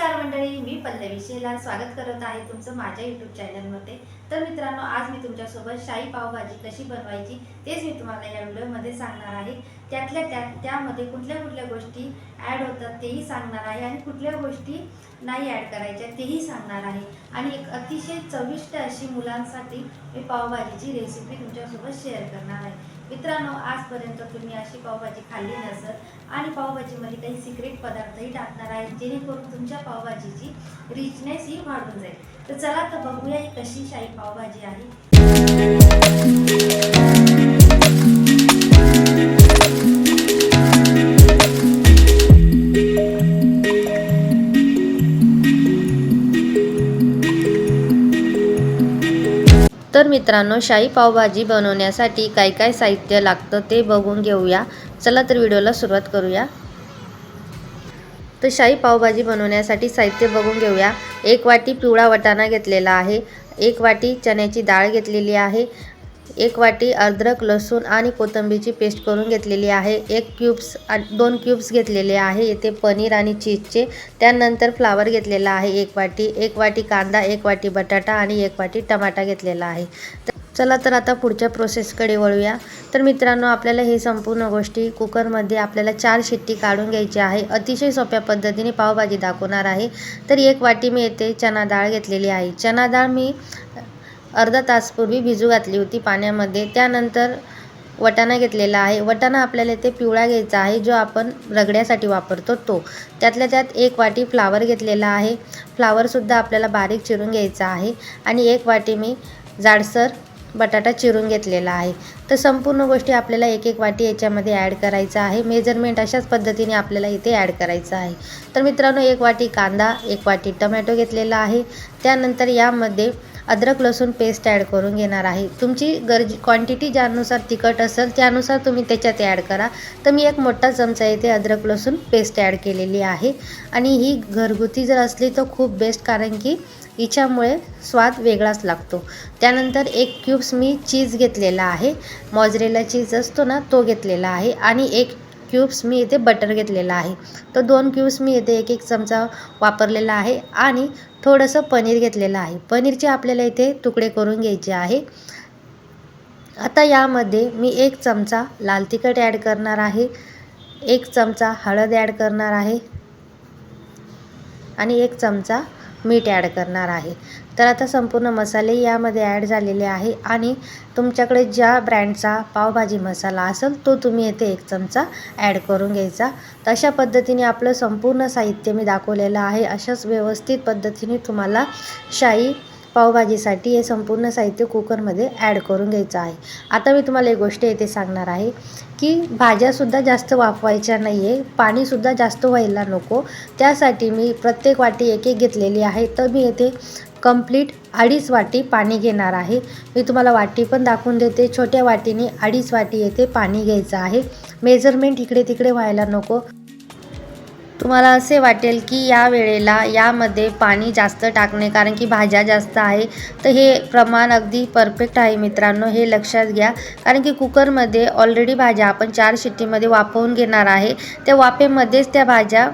नमस्कार मंडळी मी पल्लवी शेलार स्वागत करत आहे तुमचं माझ्या यूट्यूब चॅनलमध्ये तर मित्रांनो आज मी तुमच्यासोबत शाही पावभाजी कशी बनवायची तेच मी तुम्हाला या व्हिडिओमध्ये सांगणार आहे. त्यातल्या त्यात त्यामध्ये कुठल्या कुठल्या गोष्टी ॲड होतात तेही सांगणार आहे आणि कुठल्या गोष्टी नाही ॲड करायच्या तेही सांगणार आहे. आणि एक अतिशय चविष्ट अशी मुलांसाठी मी पावभाजीची रेसिपी तुमच्यासोबत शेअर करणार आहे. मित्रांनो आजपर्यंत तुम्ही अशी पावभाजी खाल्ली नसत आणि पावभाजीमध्ये काही सिक्रेट पदार्थही टाकणार आहेत जेणेकरून तुमच्या पावभाजीची रिचनेस ही वाढून जाईल. तर चला तर बघूया ही कशी शाही पावभाजी आहे. तर मित्रांनो शाही पावभाजी बनवण्यासाठी काय काय साहित्य लागतं ते बघून घेऊया. चला तर व्हिडिओला सुरुवात करूया. तर शाही पावभाजी बनवण्यासाठी साहित्य बघून घेऊया. एक वाटी पिवळा वटाणा घेतलेला आहे. एक वाटी चण्याची डाळ घेतलेली आहे. एक वाटी अद्रक लसूण आणि कोथिंबीरची पेस्ट करून घेतलेली आहे. एक क्यूब्स आणि दोन क्यूब्स घेतलेले आहे. येथे पनीर आणि चीजचे त्यानंतर फ्लावर घेतलेला आहे. एक वाटी एक वाटी कांदा एक वाटी बटाटा आणि एक वाटी टमाटा घेतलेला आहे. तर चला तर आता पुढच्या प्रोसेसकडे वळूया. तर मित्रांनो आपल्याला हे संपूर्ण गोष्टी कुकरमध्ये आपल्याला चार शिट्टी काढून घ्यायची आहे. अतिशय सोप्या पद्धतीने पावभाजी दाखवणार आहे. तर एक वाटी मी येथे चना डाळ घेतलेली आहे. चना डाळ मी अर्धा तासपूर्वी भिजू घातली होती पाण्यामध्ये. त्यानंतर वटाणा घेतलेला आहे. वटाणा आपल्याला इथे पिवळा घ्यायचा आहे जो आपण रगड्यासाठी वापरतो तो. त्यातल्या त्यात एक वाटी फ्लावर घेतलेला आहे. फ्लावरसुद्धा आपल्याला बारीक चिरून घ्यायचा आहे. आणि एक वाटी मी जाडसर बटाटा चिरून घेतलेला आहे. तर संपूर्ण गोष्टी आपल्याला एक एक वाटी याच्यामध्ये ॲड करायचा आहे. मेजरमेंट अशाच पद्धतीने आपल्याला इथे ॲड करायचं आहे. तर मित्रांनो एक वाटी कांदा एक वाटी टमॅटो घेतलेला आहे. त्यानंतर यामध्ये अद्रक लसूण पेस्ट ॲड करून घेणार आहे. तुमची गरज क्वांटिटी ज्यानुसार तिखट असेल त्यानुसार तुम्ही त्याच्यात ॲड करा. तर मी एक मोठा चमचा येथे अद्रक लसूण पेस्ट ॲड केलेली आहे. आणि ही घरगुती जर असली तर खूप बेस्ट कारण की हिच्यामुळे स्वाद वेगळाच लागतो. त्यानंतर एक क्यूब्स मी चीज घेतलेला आहे. मॉजरेला चीज असतो ना तो घेतलेला आहे. आणि एक क्यूब्स मी इथे बटर घेतलेला आहे. तर दोन क्यूब्स मी इथे एक एक चमचा वापरलेला आहे आणि थोडंसं पनीर घेतलेलं आहे. पनीरचे आपल्याला इथे तुकडे करून घ्यायचे आहे. आता यामध्ये मी एक चमचा लाल तिखट ॲड करणार आहे. एक चमचा हळद ॲड करणार आहे. आणि एक चमचा मीठ ॲड करणार आहे. तर आता संपूर्ण मसाले यामध्ये ॲड झालेले आहे आणि तुमच्याकडे ज्या ब्रँडचा पावभाजी मसाला असेल तो तुम्ही येथे एक चमचा ॲड करून घ्यायचा. तर अशा पद्धतीने आपलं संपूर्ण साहित्य मी दाखवलेलं आहे. अशाच व्यवस्थित पद्धतीने तुम्हाला शाही पावभाजीसाठी हे संपूर्ण साहित्य कुकरमध्ये ॲड करून घ्यायचं आहे. आता मी तुम्हाला एक गोष्ट येथे सांगणार आहे की भाज्यासुद्धा जास्त वाफवायच्या नाही आहे पाणीसुद्धा जास्त व्हायला नको. त्यासाठी मी प्रत्येक वाटी एक एक घेतलेली आहे. तर मी येथे कंप्लीट अडीच वाटी पाणी घेणार आहे. मी तुम्हाला वाटी पण दाखवून देते. छोट्या वाटीने अडीच वाटी येथे पाणी घ्यायचं आहे. मेजरमेंट इकडे तिकडे व्हायला नको. तुम्हाला असे वाटेल की या वेळेला यामध्ये पाणी जास्त टाकणे कारण की भाज्या जास्त आहे. तर हे प्रमाण अगदी परफेक्ट आहे मित्रांनो हे लक्षात घ्या. कारण की कुकरमध्ये ऑलरेडी भाज्या आपण चार शिट्टीमध्ये वाफवून घेणार आहे. त्या वाफेमध्येच त्या भाज्या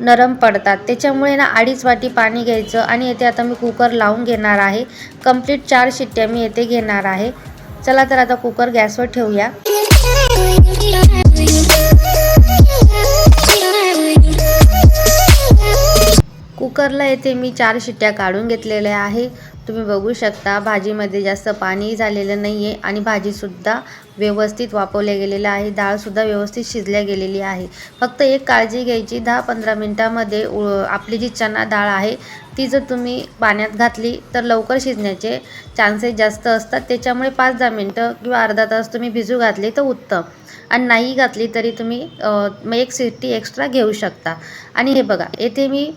नरम पडतात. त्याच्यामुळे ना अडीच वाटी पाणी घ्यायचं आणि येथे आता मी कुकर लावून घेणार आहे. कंप्लीट चार शिट्ट्या मी येथे घेणार आहे. चला तर आता कुकर गॅसवर ठेवूया. कुकरला येथे मी चार शिट्ट्या काढून घेतलेल्या आहे. तुम्ही बघू शकता भाजीमध्ये जास्त पाणी झालेलं नाही आहे आणि भाजीसुद्धा व्यवस्थित वापरल्या गेलेलं आहे. डाळसुद्धा व्यवस्थित शिजल्या गेलेली आहे. फक्त एक काळजी घ्यायची दहा पंधरा मिनटामध्ये उ आपली जी चना डाळ आहे ती जर तुम्ही पाण्यात घातली तर लवकर शिजण्याचे चान्सेस जास्त असतात. त्याच्यामुळे पाच दहा मिनटं किंवा अर्धा तास तुम्ही भिजू घातली तर उत्तम. आणि नाही घातली तरी तुम्ही एक शिट्टी एक्स्ट्रा घेऊ शकता. आणि हे बघा येथे मी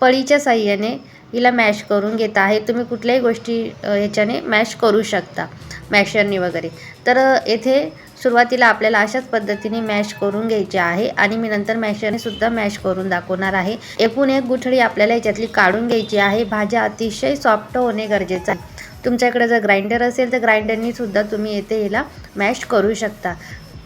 पळीच्या साह्याने हिला मॅश करून घेत आहे. तुम्ही कुठल्याही गोष्टी ह्याच्याने मॅश करू शकता मॅशरने वगैरे. तर येथे सुरुवातीला आपल्याला अशाच पद्धतीने मॅश करून घ्यायचे आहे आणि मी नंतर मॅशरने सुद्धा मॅश करून दाखवणार आहे. एकूण एक गुठळी आपल्याला याच्यातली काढून घ्यायची आहे. भाज्या अतिशय सॉफ्ट होणे गरजेचं आहे. तुमच्याकडे जर ग्राइंडर असेल तर ग्राइंडरनी सुद्धा तुम्ही येथे हिला मॅश करू शकता.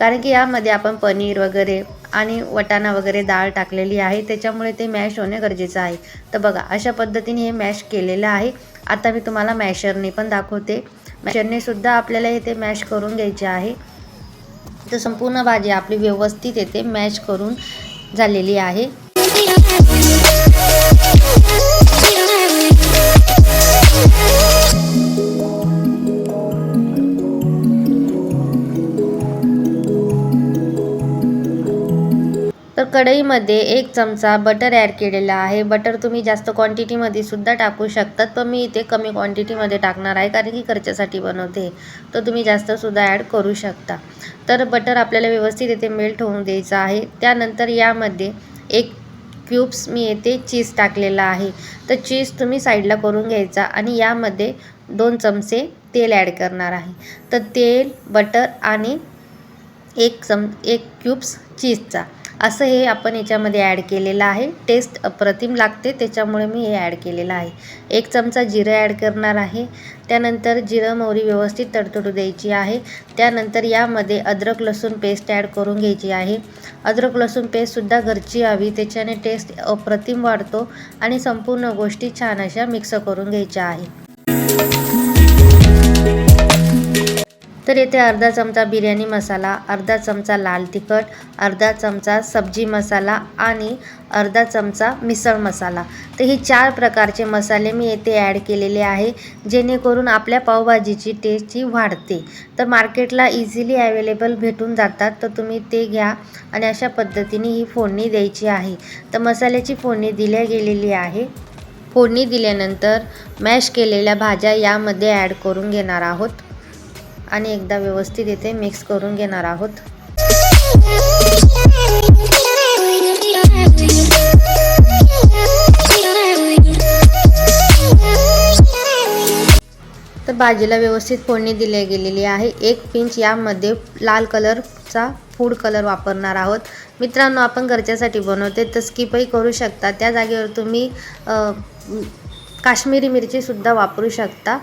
कारण की यामध्ये आपण पनीर वगैरे आणि वटाणा वगैरे डाळ टाकलेली आहे. त्याच्यामुळे ते मॅश होणे गरजेचं आहे. तर बघा अशा पद्धतीने हे मॅश केलेलं आहे. आता मी तुम्हाला मॅशरने पण दाखवते. मॅशरने सुद्धा आपल्याला हे ते मॅश करून घ्यायचे आहे. तर संपूर्ण भाजी आपली व्यवस्थित येते. मॅश करून झालेली आहे. कढईमध्ये एक चमचा बटर ॲड केलेला आहे. बटर तुम्ही जास्त क्वांटिटीमध्ये सुद्धा टाकू शकतात. पण मी इथे कमी क्वांटिटीमध्ये टाकणार आहे कारण की खर्चासाठी बनवते. तर तुम्ही जास्तसुद्धा ॲड करू शकता. तर बटर आपल्याला व्यवस्थित इथे मेल्ट होऊन द्यायचं आहे. त्यानंतर यामध्ये एक क्यूब्स मी येथे चीज टाकलेला आहे. तर चीज तुम्ही साईडला करून घ्यायचा आणि यामध्ये दोन चमचे तेल ॲड करणार आहे. तर तेल बटर आणि एक चम एक क्यूब्स चीजचा असं हे आपण याच्यामध्ये ॲड केलेलं आहे. टेस्ट अप्रतिम लागते त्याच्यामुळे मी हे ॲड केलेलं आहे. एक चमचा जिरं ॲड करणार आहे. त्यानंतर जिरं मोहरी व्यवस्थित तडतडू द्यायची आहे. त्यानंतर यामध्ये अद्रक लसूण पेस्ट ॲड करून घ्यायची आहे. अद्रक लसूण पेस्टसुद्धा घरची हवी त्याच्याने टेस्ट अप्रतिम वाढतो आणि संपूर्ण गोष्टी छान अशा मिक्स करून घ्यायच्या आहे. तर येथे अर्धा चमचा बिर्याणी मसाला अर्धा चमचा लाल तिखट अर्धा चमचा सब्जी मसाला आणि अर्धा चमचा मिसळ मसाला. तर हे चार प्रकारचे मसाले मी येथे ॲड केलेले आहे जेणेकरून आपल्या पावभाजीची टेस्ट ही वाढते. तर मार्केटला इझिली अवेलेबल भेटून जातात तर तुम्ही ते घ्या आणि अशा पद्धतीने ही फोडणी द्यायची आहे. तर मसाल्याची फोडणी दिल्या गेलेली आहे. फोडणी दिल्यानंतर मॅश केलेल्या भाज्या यामध्ये ॲड करून घेणार आहोत. आणि एकदा व्यवस्थित इथे मिक्स करून घेणार आहोत. तर भाजीला व्यवस्थित फोडणी दिली गेलेली आहे. एक पिंच यामध्ये लाल कलरचा फूड कलर वापरणार आहोत. मित्रांनो आपण घरच्यासाठी बनवते तर स्किपही करू शकता. त्या जागेवर तुम्ही अ, काश्मीरी मिरचीसुद्धा वापरू शकता.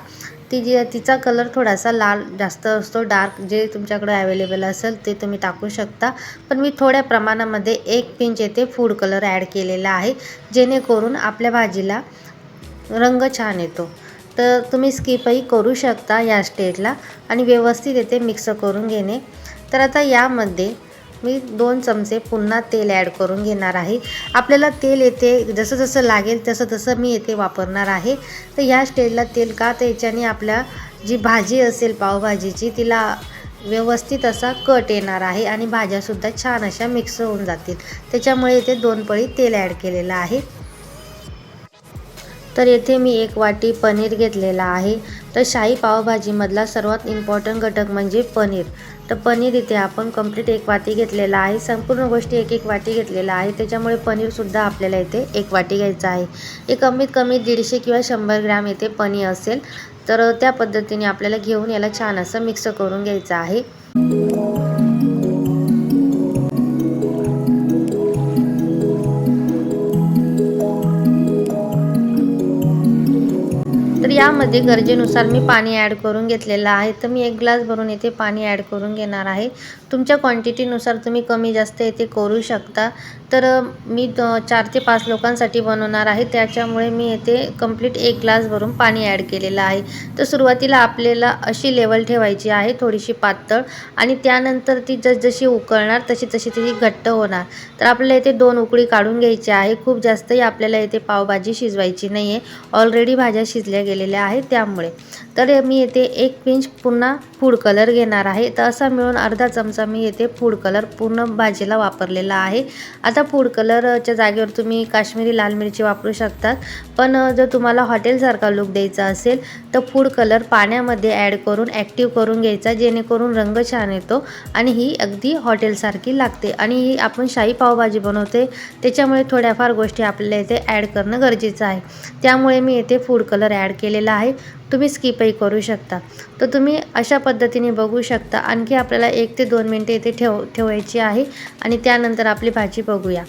ती जी तिचा कलर थोडासा लाल जास्त असतो डार्क जे तुमच्याकडे अवेलेबल असेल ते तुम्ही टाकू शकता. पण मी थोड्या प्रमाणामध्ये एक पिंच येथे फूड कलर ॲड केलेला आहे जेणेकरून आपल्या भाजीला रंग छान येतो. तर तुम्ही स्किपही करू शकता या स्टेजला आणि व्यवस्थित येथे मिक्स करून घेणे. तर आता यामध्ये मी दोन चमचे पुन्हा तेल ॲड करून घेणार आहे. आपल्याला तेल येते जसं जसं लागेल तसं तसं मी येथे वापरणार आहे. तर ह्या स्टेजला तेल का तर याच्याने आपल्या जी भाजी असेल पावभाजीची तिला व्यवस्थित असा कट येणार आहे आणि भाज्यासुद्धा छान अशा मिक्स होऊन जातील. त्याच्यामुळे इथे दोन पळी तेल ॲड केलेलं आहे. तर येथे मी एक वाटी पनीर घेतलेला आहे. तर शाही पावभाजीमधला सर्वात इम्पॉर्टंट घटक म्हणजे पनीर. तर पनीर इथे आपण कंप्लीट एक वाटी घेतलेला आहे. संपूर्ण गोष्टी एक एक वाटी घेतलेला आहे. त्याच्यामुळे पनीरसुद्धा आपल्याला इथे एक वाटी घ्यायचं आहे. हे कमीत कमी दीडशे किंवा शंभर ग्रॅम इथे पनीर असेल तर त्या पद्धतीने आपल्याला घेऊन याला छान असं मिक्स करून घ्यायचं आहे. त्यामध्ये गरजेनुसार मी पाणी ॲड करून घेतलेलं आहे. तर मी एक ग्लास भरून येथे पाणी ॲड करून घेणार आहे. तुमच्या क्वांटिटीनुसार तुम्ही कमी जास्त येथे करू शकता. तर मी द- चार ते पाच लोकांसाठी बनवणार आहे. त्याच्यामुळे मी येथे कंप्लीट एक ग्लास भरून पाणी ॲड केलेलं आहे. तर सुरुवातीला आपल्याला अशी लेवल ठेवायची आहे थोडीशी पातळ. आणि त्यानंतर ती जसजशी उकळणार तशी तशी ती घट्ट होणार. तर आपल्याला येथे दोन उकळी काढून घ्यायची आहे. खूप जास्तही आपल्याला येथे पावभाजी शिजवायची नाही आहे ऑलरेडी भाज्या शिजल्या गेलेल्या आहेत त्यामुळे. तर मी येथे एक पिंच पुन्हा फूड कलर घेणार आहे. तर असा मिळून अर्धा चमचा मी येथे फूड कलर पूर्ण भाजीला वापरलेला आहे. आता फूड कलरच्या जागेवर तुम्ही काश्मीरी लाल मिरची वापरू शकतात. पण जर तुम्हाला हॉटेलसारखा लुक द्यायचा असेल तर फूड कलर पाण्यामध्ये ॲड करून ॲक्टिव्ह करून घ्यायचा जेणेकरून रंग छान येतो आणि ही अगदी हॉटेलसारखी लागते. आणि ही आपण शाही पावभाजी बनवते. त्याच्यामुळे थोड्याफार गोष्टी आपल्याला इथे ॲड करणं गरजेचं आहे. त्यामुळे मी येथे फूड कलर ॲड केलेला आहे तुम्ही स्किपही करू शकता. तर तुम्ही अशा पद्धतीने बघू शकता. आणखी आपल्याला एक ते दोन मिनटे इथे ठेव ठेवायची आहे आणि त्यानंतर आपली भाजी बघूया.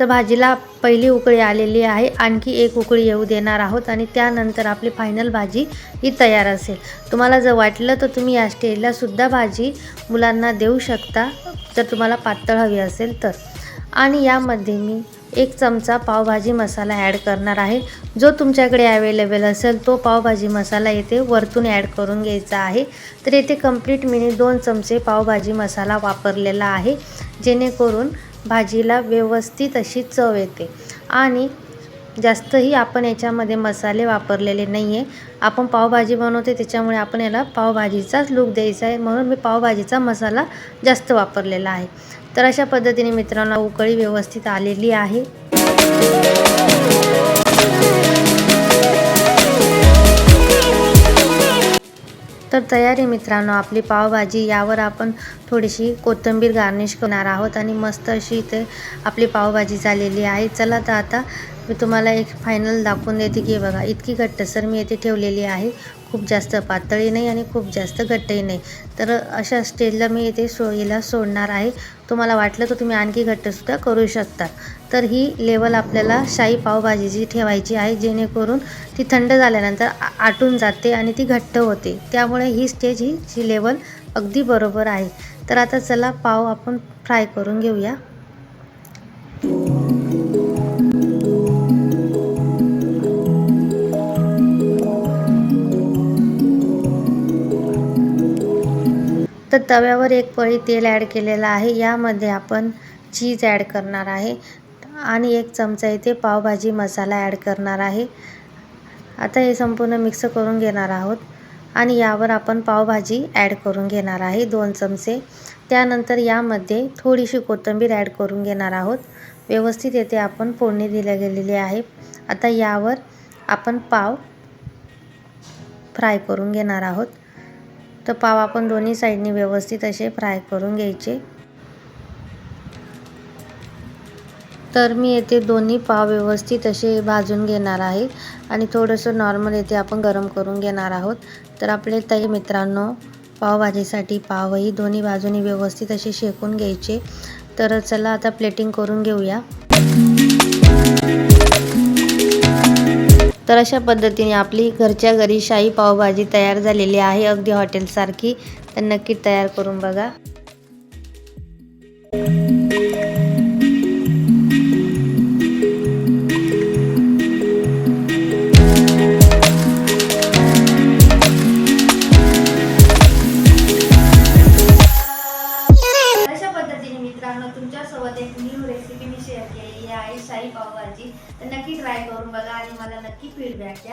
तर भाजीला पहिली उकळी आलेली आहे. आणखी एक उकळी येऊ देणार आहोत आणि त्यानंतर आपली फायनल भाजी ही तयार असेल. तुम्हाला जर वाटलं तर तुम्ही या स्टेजलासुद्धा भाजी मुलांना देऊ शकता. जर तुम्हाला पातळ हवी असेल तर. आणि यामध्ये मी एक चमचा पावभाजी मसाला ॲड करणार आहे. जो तुमच्याकडे अवेलेबल असेल तो पावभाजी मसाला येथे वरतून ॲड करून घ्यायचा आहे. तर येथे कंप्लीट मी दोन चमचे पावभाजी मसाला वापरलेला आहे. जेणेकरून भाजीला व्यवस्थित अशी चव येते. आणि जास्तही आपण याच्यामध्ये मसाले वापरलेले नाही आहे आपण पावभाजी बनवते त्याच्यामुळे आपण याला पावभाजीचाच लूक द्यायचा आहे. म्हणून मी पावभाजीचा मसाला जास्त वापरलेला आहे. तर अशा पद्धतीने मित्रांनो उकळी व्यवस्थित आलेली आहे. तर तयारी मित्रांनो आपली पावभाजी यावर आपण थोडीशी कोथिंबीर गार्निश करणार आहोत आणि मस्त अशी इथे आपली पावभाजी झालेली आहे. चला तर आता मी तुम्हाला एक फायनल दाखवून देते की बघा इतकी घट्टसर मी येथे ठेवलेली आहे. खूप जास्त पातळी नाही आणि खूप जास्त घट्टही नाही. तर अशा स्टेजला मी येथे सो हिला सोडणार आहे. तुम्हाला वाटलं तर तुम्ही आणखी घट्टसुद्धा करू शकता. तर ही लेवल आपल्याला शाही पावभाजीची ठेवायची आहे जेणेकरून ती थंड झाल्यानंतर आ- आटून जाते आणि ती घट्ट होते. त्यामुळे ही स्टेज ही जी लेवल अगदी बरोबर आहे. तर आता चला पाव आपण फ्राय करून घेऊया. तर तव्यावर एक पळी तेल ॲड केलेलं आहे. यामध्ये आपण चीज ॲड करणार आहे आणि एक चमचा इथे पावभाजी मसाला ॲड करणार आहे. आता हे संपूर्ण मिक्स करून घेणार आहोत आणि यावर आपण पावभाजी ॲड करून घेणार आहे दोन चमचे. त्यानंतर यामध्ये थोडीशी कोथिंबीर ॲड करून घेणार आहोत. व्यवस्थित येथे आपण फोडणी दिल्या गेलेली आहे. आता यावर आपण पाव फ्राय करून घेणार आहोत. तर पाव आपण दोन्ही साईडनी व्यवस्थित असे फ्राय करून घ्यायचे. तर मी येथे दोन्ही पाव व्यवस्थित असे भाजून घेणार आहे आणि थोडंसं नॉर्मल येथे आपण गरम करून घेणार आहोत. तर आपले ताई मित्रांनो पावभाजीसाठी पावही दोन्ही बाजूनी व्यवस्थित असे शेकून घ्यायचे. तर चला आता प्लेटिंग करून घेऊया. तर अशा पद्धतीने आपली घरच्या घरी शाही पावभाजी तयार झालेली आहे. अगदी हॉटेलसारखी. तर नक्की तयार करून बघा.